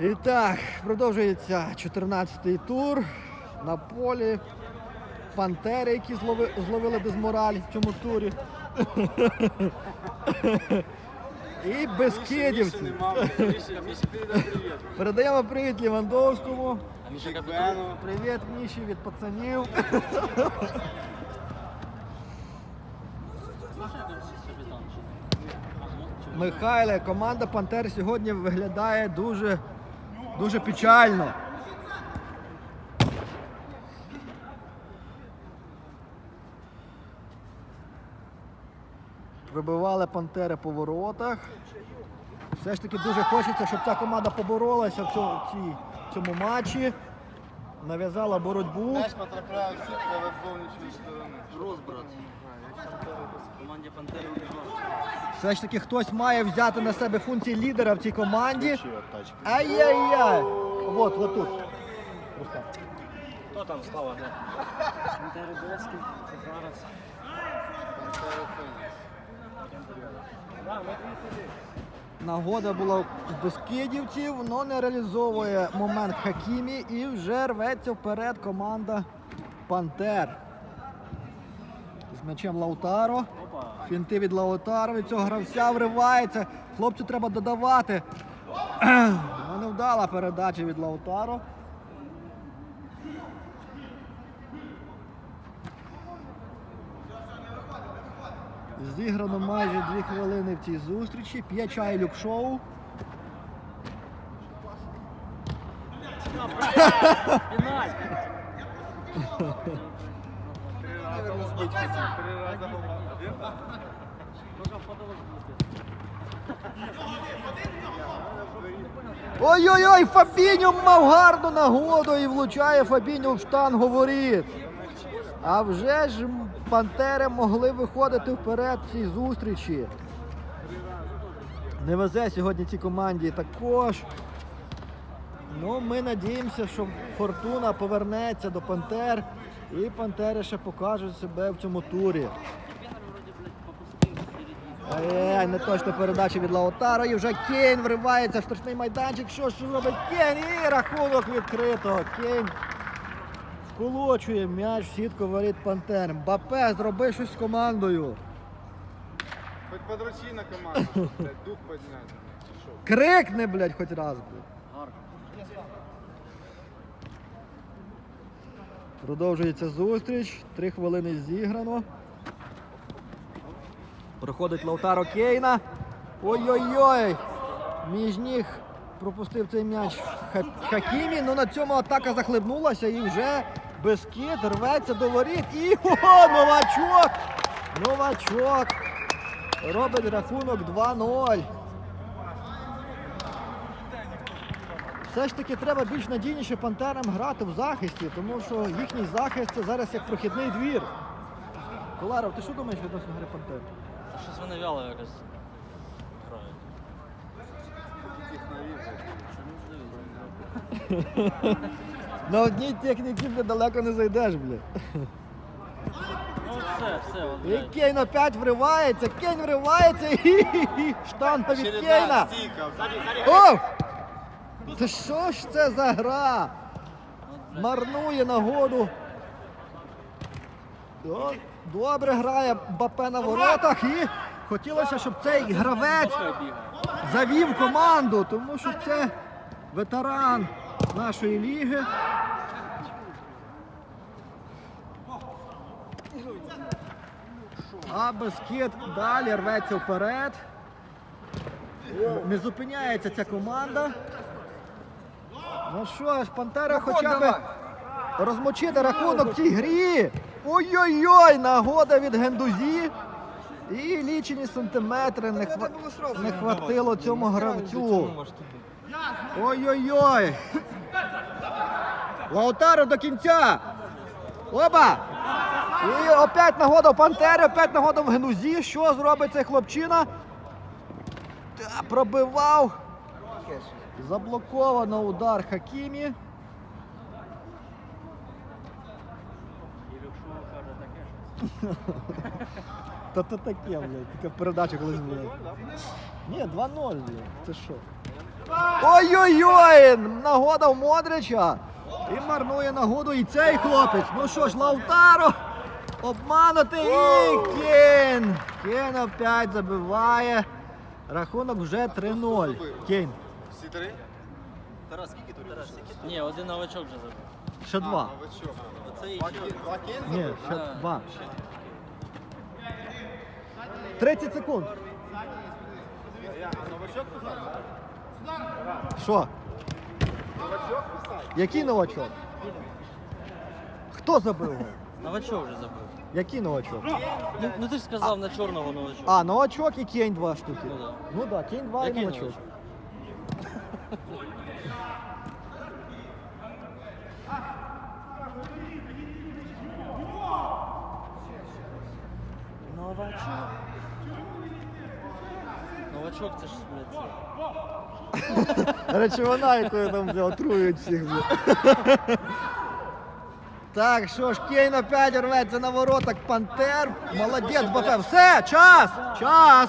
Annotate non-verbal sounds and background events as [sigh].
І так, продовжується 14-й тур на полі. Пантери, які злови, зловили дезмораль в цьому турі. І безкидівці. Передай привет. Передаємо привіт Лівандовському. Привіт, Міші від пацанів. Михайле, команда Пантер сьогодні виглядає дуже, дуже печально. Вибивали Пантери по воротах. Все ж таки дуже хочеться, щоб ця команда поборолася в цьому, цій- в цьому матчі. Нав'язала боротьбу. Мяч потрапляє в сітку, але з зовнішньої сторони. Розбрат. Команді Пантери Все ж таки хтось має взяти на себе функції лідера в цій команді. Ай-яй-яй! От, от тут. Хто там слава? Пантери Бецький, зараз. Нагода була в Бескидівців, але не реалізовує момент Хакімі і вже рветься вперед команда Пантер. З м'ячем Лаутаро. Фінти від Лаутаро. Від цього гравця вривається. Хлопцю треба додавати. [clears throat] Ну, Невдала передача від Лаутаро. Зіграно майже дві хвилини в цій зустрічі. П'є чай люк-шоу. Три голова. Можна фотолог бути. Ой-ой-ой, Фабіньо мав гарну нагоду і влучає Фабіньо в штангу воріт. А вже ж Пантери могли виходити вперед цій зустрічі. Не везе сьогодні цій команді також. Ну, ми надіємося, що Фортуна повернеться до Пантер і Пантери ще покажуть себе в цьому турі. Ай-яй, не точно передача від Лаутаро. І вже Кейн вривається в штрафний майданчик. Що ж робить Кейн? І рахунок відкрито. Кейн вколочує м'яч в сітку воріт Пантер. Мбапе зробив щось з командою. Хоч подручи на команду, блядь, дух підняти. Крикне, блядь, хоч раз. Блядь. Гарно. Продовжується зустріч. Три хвилини зіграно. Проходить Лаутаро Кейна. Ой-ой-ой! Між ніг пропустив цей м'яч Хакімі. Ну на цьому атака захлебнулася і вже Бескіт рветься до воріт. І о, новачок! Новачок! Робить рахунок 2-0. Все ж таки треба більш надійніше пантерам грати в захисті, тому що їхній захист це зараз як прохідний двір. Коларов, ти що думаєш відносно гри пантер? Та щось вони вяло якось грають. На одній техніці бля, далеко не зайдеш, бля. Ну все, все, от, І блядь. Кейн опять вривається, Кейн вривається і [laughs] штанга від Кейна. стійка. О! Та що ж це за гра? Марнує нагоду. Добре грає Бапе на воротах і хотілося, щоб цей гравець завів команду, тому що це ветеран нашої ліги. А Бескет далі рветься вперед. Не зупиняється ця команда. Ну що ж, Пантера хоча б розмочити рахунок в цій грі. Ой-ой-ой, нагода від Гендузі. І лічені сантиметри не, хва... не хватило цьому гравцю. Ой-ой-ой. Лаутаро до кінця. Оба! І опять нагода в Пантері, опять нагода в Генузі. Що зробить цей хлопчина? Та, пробивав. Заблоковано удар Хакімі. [laughs] Та то таке, блядь, така передача колись була. Ні, 2-0, блядь. Це що? Ой-ой-ой! Нагода в Модрича. І марнує нагоду і цей хлопець. Ну що ж, Лаутаро обманутий і Кейн. Кейн опять забиває. Рахунок вже 3-0. Кейн. Всі три? Ні, один новачок вже забив. Ще два. Новачок. Оце і Два кін- Два кін Ні, забив? ще два. 30 секунд. Я- а Новачок писав? Що? Новачок писав? Який новачок? Хто забив гол? Новачок вже забив. Який новачок? Ну, ну ти ж сказав на чорного новачок. А, новачок і Кейн два штуки. Ну да. Ну да, Кейн два і Який новачок. новачок? Новачок. Новачок це ж, блядь, це. Речовина, якою там вже отрують всіх. Так, що ж, Кейн опять рветься на воротах Пантер. Молодець, БП. Все, час! Час!